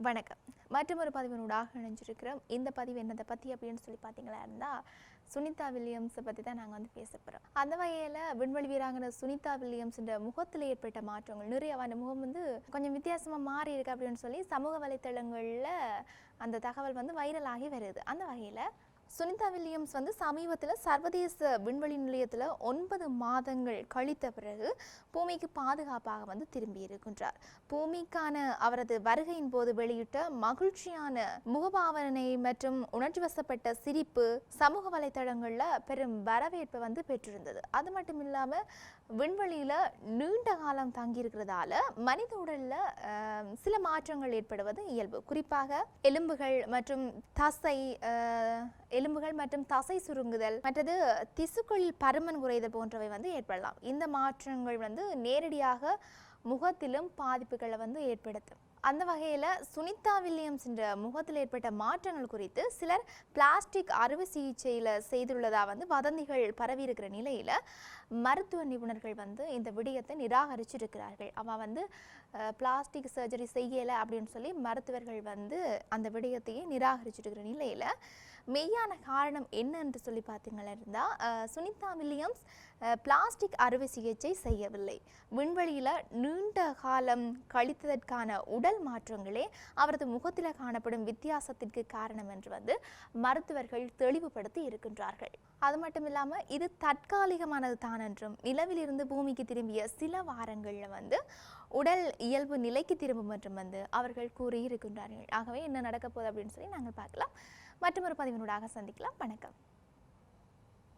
வணக்கம். மற்றும் ஒரு பதிவினூடாக இணைஞ்சிருக்கிறோம். இந்த பதிவு என்னதை பற்றி அப்படின்னு சொல்லி பார்த்தீங்களா இருந்தால் சுனிதா வில்லியம்ஸை பற்றி தான் நாங்கள் வந்து பேச போகிறோம் அந்த வகையில் விண்வெளி வீராங்கனை சுனிதா வில்லியம்ஸ்ன்ற முகத்தில் ஏற்பட்ட மாற்றங்கள் நிறைய அந்த முகம் வந்து கொஞ்சம் வித்தியாசமாக மாறி இருக்கு அப்படின்னு சொல்லி சமூக வலைத்தளங்களில் அந்த தகவல் வந்து வைரலாகி வருது. அந்த வகையில் சுனிதா வில்லியம்ஸ் வந்து சமீபத்தில் சர்வதேச விண்வெளி நிலையத்தில் ஒன்பது மாதங்கள் கழித்த பிறகு பூமிக்கு பாதுகாப்பாக வந்து திரும்பி இருக்கின்றார். பூமிக்கான அவரது வருகையின் போது வெளியிட்ட மகிழ்ச்சியான முகபாவனை மற்றும் உணர்ச்சி வசப்பட்ட சிரிப்பு சமூக வலைத்தளங்களில் பெரும் வரவேற்பை வந்து பெற்றிருந்தது. அது மட்டும் இல்லாமல் விண்வெளியில் நீண்ட காலம் தங்கியிருக்கிறதால மனித உடலில் சில மாற்றங்கள் ஏற்படுவது இயல்பு. குறிப்பாக எலும்புகள் மற்றும் தசை எலும்புகள் மற்றும் தசை சுருங்குதல் மற்றது திசுக்களில் பருமன் குறைதல் போன்றவை வந்து ஏற்படலாம். இந்த மாற்றங்கள் வந்து நேரடியாக முகத்திலும் பாதிப்புகளை வந்து ஏற்படுத்தும். அந்த வகையில் சுனிதா வில்லியம்ஸ் என்ற முகத்தில் ஏற்பட்ட மாற்றங்கள் குறித்து சிலர் பிளாஸ்டிக் அறுவை சிகிச்சையில் செய்துள்ளதாக வந்து வதந்திகள் பரவி இருக்கிற நிலையில் மருத்துவ நிபுணர்கள் வந்து இந்த விடயத்தை நிராகரிச்சிருக்கிறார்கள். அவன் வந்து பிளாஸ்டிக் சர்ஜரி செய்யலை அப்படின்னு சொல்லி மருத்துவர்கள் வந்து அந்த விடயத்தையே நிராகரிச்சிருக்கிற நிலையில் மெய்யான காரணம் என்ன என்று சொல்லி பார்த்தீங்கன்னா இருந்தால் சுனிதா வில்லியம்ஸ் பிளாஸ்டிக் அறுவை சிகிச்சை செய்யவில்லை. விண்வெளியில் நீண்ட காலம் கழித்ததற்கான உடல் மாற்றங்களே அவரது முகத்தில் காணப்படும் வித்தியாசத்திற்கு காரணம் என்று வந்து மருத்துவர்கள் தெளிவுபடுத்தி இருக்கின்றார்கள். அது மட்டும் இல்லாமல் இது தற்காலிகமானது தான் என்றும் நிலவிலிருந்து பூமிக்கு திரும்பிய சில வாரங்களில் வந்து உடல் இயல்பு நிலைக்கு திரும்பும் என்றும் வந்து அவர்கள் கூறியிருக்கின்றார்கள். ஆகவே என்ன நடக்க போகுது அப்படின்னு சொல்லி நாங்கள் பார்க்கலாம். மற்றொரு பதிவினூடாக சந்திக்கலாம். வணக்கம்.